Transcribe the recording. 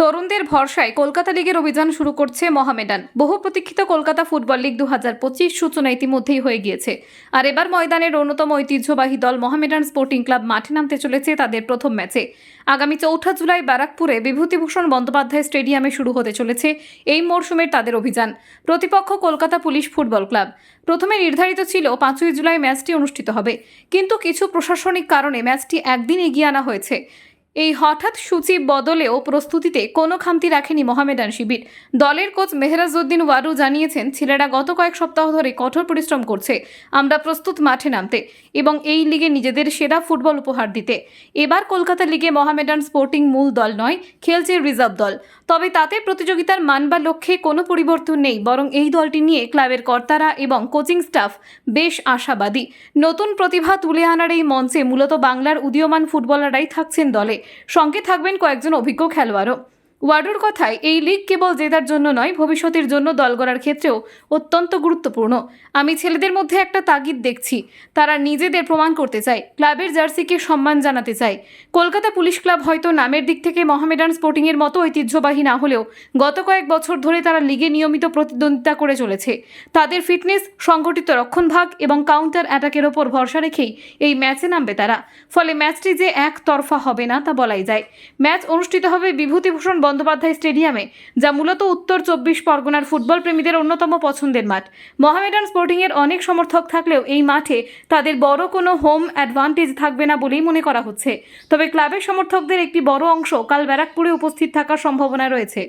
তরুণদের ভরসায় কলকাতা লিগের অভিযান শুরু করছে মহামেডান। বহু প্রতীক্ষিত কলকাতা ফুটবল লিগ দু হাজার পঁচিশ সূচনা ইতিমধ্যেই হয়ে গিয়েছে। আর এবার ময়দানের অন্যতম ঐতিহ্যবাহী দল মহামেডান স্পোর্টিং ক্লাব মাঠে নামতে চলেছে তাদের প্রথম ম্যাচে। আগামী চৌঠা জুলাই ব্যারাকপুরে বিভূতিভূষণ বন্দ্যোপাধ্যায় স্টেডিয়ামে শুরু হতে চলেছে এই মরশুমের তাদের অভিযান। প্রতিপক্ষ কলকাতা পুলিশ ফুটবল ক্লাব। প্রথমে নির্ধারিত ছিল পাঁচই জুলাই ম্যাচটি অনুষ্ঠিত হবে। কিন্তু কিছু প্রশাসনিক কারণে ম্যাচটি একদিন এগিয়ে আনা হয়েছে। এই হঠাৎ সূচি বদলেও প্রস্তুতিতে কোনো খামতি রাখেনি মোহামেডান শিবির। দলের কোচ মেহরাজউদ্দিন ওয়ারু জানিয়েছেন, ছেলেরা গত কয়েক সপ্তাহ ধরে কঠোর পরিশ্রম করছে। আমরা প্রস্তুত মাঠে নামতে এবং এই লিগে নিজেদের সেরা ফুটবল উপহার দিতে। এবার কলকাতা লিগে মোহামেডান স্পোর্টিং মূল দল নয়, খেলছে রিজার্ভ দল। তবে তাতে প্রতিযোগিতার মান বা লক্ষ্যে কোনো পরিবর্তন নেই, বরং এই দলটি নিয়ে ক্লাবের কর্তারা এবং কোচিং স্টাফ বেশ আশাবাদী। নতুন প্রতিভা তুলে আনার এই মঞ্চে মূলত বাংলার উদীয়মান ফুটবলাররাই থাকছেন দলে। সঙ্গে থাকবেন কয়েকজন অভিজ্ঞ খেলোয়াড়ও। ওয়ার্ডুর কথায়, এই লিগ কেবল জেতার জন্য নয়, ভবিষ্যতের জন্য দল গড়ার ক্ষেত্রেও অত্যন্ত গুরুত্বপূর্ণ। আমি ছেলেদের মধ্যে একটা তাগিদ দেখছি। তারা নিজেদের প্রমাণ করতে চায়, ক্লাবের জার্সিকে সম্মান জানাতে চায়। কলকাতা পুলিশ ক্লাব হয়তো নামের দিক থেকে মহামেডান স্পোর্টিংয়ের মতো ঐতিহ্যবাহী না হলেও গত কয়েক বছর ধরে তারা লিগে নিয়মিত প্রতিদ্বন্দ্বিতা করে চলেছে। তাদের ফিটনেস, সংগঠিত রক্ষণভাগ এবং কাউন্টার অ্যাটাকের ওপর ভরসা রেখেই এই ম্যাচে নামবে তারা। ফলে ম্যাচটি যে একতরফা হবে না তা বলাই যায়। ম্যাচ অনুষ্ঠিত হবে বিভূতিভূষণ বন্দ্যোপাধ্যায় স্টেডিয়ামে, যা মূলত উত্তর চব্বিশ পরগনার ফুটবল প্রেমীদের অন্যতম পছন্দের মাঠ। মহামেডান স্পোর্টিংয়ের অনেক সমর্থক থাকলেও এই মাঠে তাদের বড় কোনো হোম অ্যাডভান্টেজ থাকবে না বলেই মনে করা হচ্ছে। তবে ক্লাবের সমর্থকদের একটি বড় অংশ কাল ব্যারাকপুরে উপস্থিত থাকার সম্ভাবনা রয়েছে।